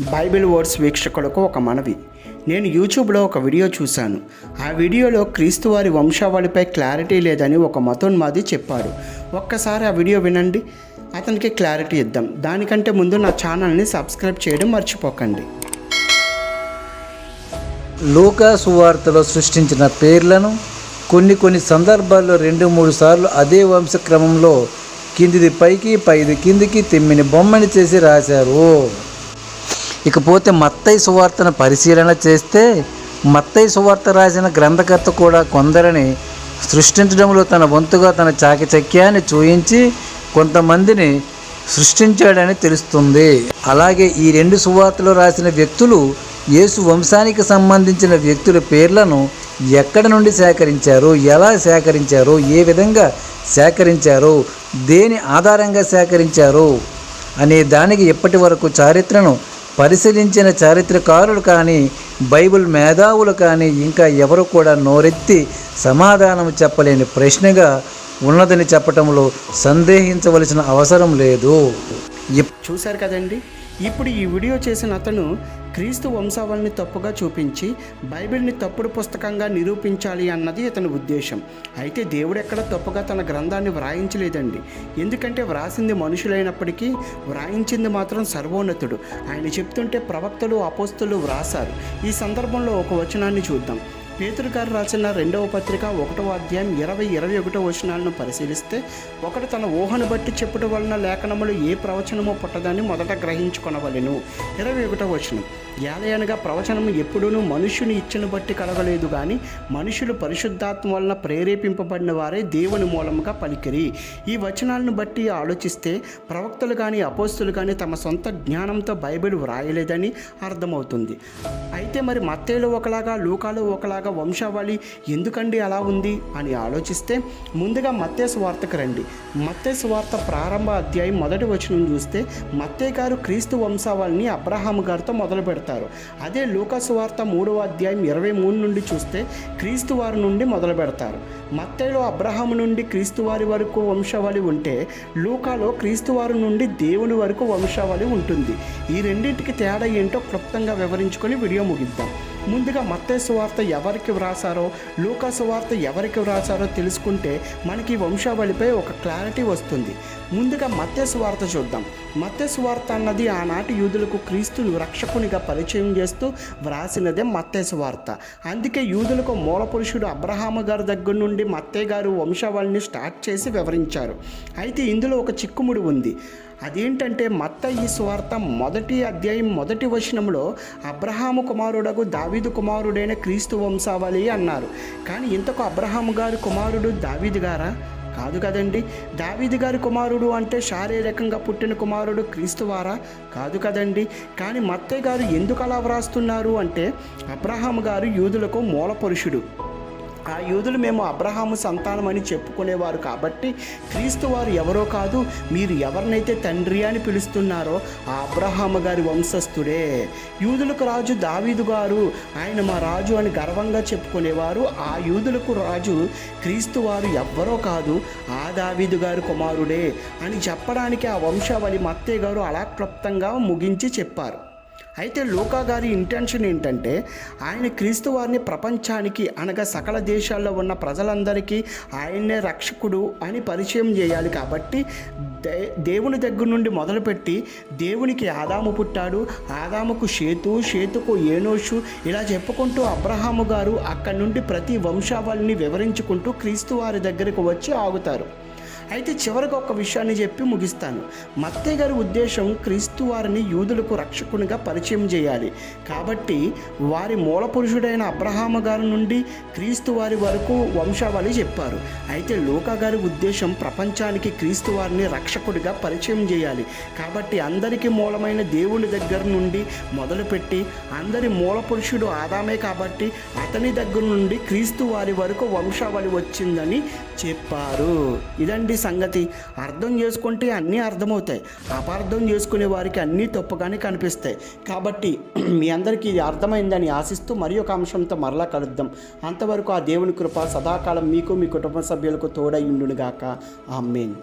Bible words వీక్షకులకు ఒక మనవి. నేను యూట్యూబ్లో ఒక వీడియో చూశాను. ఆ వీడియోలో క్రీస్తు వారి వంశావళిపై క్లారిటీ లేదని ఒక మతోన్మాది చెప్పాడు ఒక్కసారి ఆ వీడియో వినండి. అతనికి క్లారిటీ ఇద్దాం. దానికంటే ముందు నా ఛానల్ని సబ్స్క్రైబ్ చేయడం మర్చిపోకండి. లూకా సువార్తలో సృష్టించిన పేర్లను కొన్ని కొన్ని సందర్భాల్లో రెండు మూడు సార్లు అదే వంశక్రమంలో కిందిది పైకి పైది కిందికి తిమ్మిని బొమ్మని చేసి రాశారు. ఇకపోతే మత్తయి సువార్తను పరిశీలన చేస్తే మత్తయి సువార్త రాసిన గ్రంథకర్త కూడా కొందరిని సృష్టించడంలో తన వంతుగా తన చాకచక్యాన్ని చూయించి కొంతమందిని సృష్టించాడని తెలుస్తుంది. అలాగే ఈ రెండు సువార్తలు రాసిన వ్యక్తులు యేసు వంశానికి సంబంధించిన వ్యక్తుల పేర్లను ఎక్కడి నుండి సేకరించారు ఎలా సేకరించారు ఏ విధంగా సేకరించారు దేని ఆధారంగా సేకరించారు అనే దానికి ఇప్పటి వరకు చారిత్రను పరిశీలించిన చారిత్రకారులు కానీ బైబిల్ మేధావులు కానీ ఇంకా ఎవరు కూడా నోరెత్తి సమాధానం చెప్పలేని ప్రశ్నగా ఉన్నదని చెప్పటంలో సందేహించవలసిన అవసరం లేదు. చూశారు కదండి? ఇప్పుడు ఈ వీడియో చేసిన అతను క్రీస్తు వంశావళిని తప్పుగా చూపించి బైబిల్ని తప్పుడు పుస్తకంగా నిరూపించాలి అన్నది ఇతని ఉద్దేశం. అయితే దేవుడు ఎక్కడ తప్పుగా తన గ్రంథాన్ని వ్రాయించలేదండి. ఎందుకంటే వ్రాసింది మనుషులైనప్పటికీ వ్రాయించింది మాత్రం సర్వోన్నతుడు. ఆయన చెప్తుంటే ప్రవక్తలు అపోస్తులు వ్రాసారు ఈ సందర్భంలో ఒక వచనాన్ని చూద్దాం. పేతురు గారు రాసిన రెండవ పత్రిక ఒకటవ అధ్యాయం ఇరవై ఇరవై ఒకటో వచనాలను పరిశీలిస్తే ఒకడు తన ఊహను బట్టి చెప్పుట వలన లేఖనములు ఏ ప్రవచనమో పుట్టదని మొదట గ్రహించుకొనవలెను. ఇరవై ఒకటో వచనం. ఏలయనగా ప్రవచనము ఎప్పుడూనూ మనుషుని ఇచ్చను బట్టి కలగలేదు కానీ మనుషులు పరిశుద్ధాత్మ వలన ప్రేరేపింపబడిన వారే దేవుని మూలముగా పలికిరి. ఈ వచనాలను బట్టి ఆలోచిస్తే ప్రవక్తలు కానీ అపోస్తులు కానీ తమ సొంత జ్ఞానంతో బైబిల్ వ్రాయలేదని అర్థమవుతుంది. అయితే మరి మత్తేలో ఒకలాగా లూకాలో ఒకలాగా వంశావళి ఎందుకండి అలా ఉంది అని ఆలోచిస్తే ముందుగా మత్తే సువార్తకు రండి. మత్తే సువార్త ప్రారంభ అధ్యాయం మొదటి వచనం చూస్తే మత్తే గారు క్రీస్తు వంశావళిని అబ్రహాం గారితో మొదలు పెడతారు అదే లూకసువార్త మూడవ అధ్యాయం ఇరవై మూడు నుండి చూస్తే క్రీస్తు వారి నుండి మొదలు పెడతారు. మత్తేలో అబ్రహాము నుండి క్రీస్తు వారి వరకు వంశావళి ఉంటే లూకాలో క్రీస్తు వారి నుండి దేవుని వరకు వంశావళి ఉంటుంది. ఈ రెండింటికి తేడా ఏంటో క్లుప్తంగా వివరించుకొని వీడియో ముగిద్దాం. ముందుగా మత్తేసు వార్త ఎవరికి వ్రాసారో లూకాసు వార్త ఎవరికి వ్రాసారో తెలుసుకుంటే మనకి వంశావళిపై ఒక క్లారిటీ వస్తుంది. ముందుగా మత్తేసు వార్త చూద్దాం. మత్తేసు వార్త అన్నది ఆనాటి యూదులకు క్రీస్తును రక్షకునిగా పరిచయం చేస్తూ వ్రాసినదే మత్తేసు వార్త. అందుకే యూదులకు మూల పురుషుడు అబ్రహాము గారి దగ్గర నుండి మత్తయ్య గారు వంశావళిని స్టార్ట్ చేసి వివరించారు. అయితే ఇందులో ఒక చిక్కుముడి ఉంది. అదేంటంటే మత్త ఈ స్వార్థ మొదటి అధ్యాయం మొదటి వచనంలో అబ్రహాము కుమారుడకు దావీదు కుమారుడైన క్రీస్తు వంశావళి అన్నారు. కానీ ఇంతకు అబ్రహాము గారి కుమారుడు దావీదు గారా? కాదు కదండి. దావీదు గారి కుమారుడు అంటే శారీరకంగా పుట్టిన కుమారుడు క్రీస్తువారా కాదు కదండి. కానీ మత్తయ్య గారు ఎందుకు అలా వ్రాస్తున్నారు అంటే అబ్రహాము గారు యూదులకు మూల పురుషుడు. ఆ యూదులు మేము అబ్రహాము సంతానం అని చెప్పుకునేవారు కాబట్టి క్రీస్తు వారు ఎవరో కాదు మీరు ఎవరినైతే తండ్రి అని పిలుస్తున్నారో ఆ అబ్రహాము గారి వంశస్థుడే. యూదులకు రాజు దావీదు గారు ఆయన మా రాజు అని గర్వంగా చెప్పుకునేవారు. ఆ యూదులకు రాజు క్రీస్తు వారు ఎవ్వరో కాదు ఆ దావీదు గారి కుమారుడే అని చెప్పడానికి ఆ వంశావళి మత్తే గారు అలా క్లుప్తంగా ముగించి చెప్పారు. అయితే లోకా గారి ఇంటెన్షన్ ఏంటంటే ఆయన క్రీస్తు వారిని ప్రపంచానికి అనగా సకల దేశాల్లో ఉన్న ప్రజలందరికీ ఆయన్నే రక్షకుడు అని పరిచయం చేయాలి కాబట్టి దే దేవుని దగ్గర నుండి మొదలుపెట్టి దేవునికి ఆదాము పుట్టాడు. ఆదాముకు షేతు షేతుకు ఏనోషు ఇలా చెప్పుకుంటూ అబ్రహాము గారు అక్కడి నుండి ప్రతి వంశావళిని వివరించుకుంటూ క్రీస్తు వారి దగ్గరకు వచ్చి ఆగుతారు. అయితే చివరికి ఒక విషయాన్ని చెప్పి ముగిస్తాను. మత్తయ్య గారి ఉద్దేశం క్రీస్తు వారిని యూదులకు రక్షకునిగా పరిచయం చేయాలి. కాబట్టి వారి మూల పురుషుడైన అబ్రహామ గారి నుండి క్రీస్తు వారి వరకు వంశావళి చెప్పారు. అయితే లోకా గారి ఉద్దేశం ప్రపంచానికి క్రీస్తు వారిని రక్షకుడిగా పరిచయం చేయాలి. కాబట్టి అందరికీ మూలమైన దేవుని దగ్గర నుండి మొదలుపెట్టి అందరి మూల పురుషుడు ఆదామే కాబట్టి అతని దగ్గర నుండి క్రీస్తు వారి వరకు వంశావళి వచ్చిందని చెప్పారు. ఇదండి సంగతి. అర్థం చేసుకుంటే అన్నీ అర్థమవుతాయి. అపార్థం చేసుకునే వారికి అన్నీ తప్పుగానే కనిపిస్తాయి. కాబట్టి మీ అందరికీ ఇది అర్థమైందని ఆశిస్తూ మరి ఒక అంశంతో మరలా కలుద్దాం. అంతవరకు ఆ దేవుని కృప సదాకాలం మీకు మీ కుటుంబ సభ్యులకు తోడై ఉండునుగాక. మెయిన్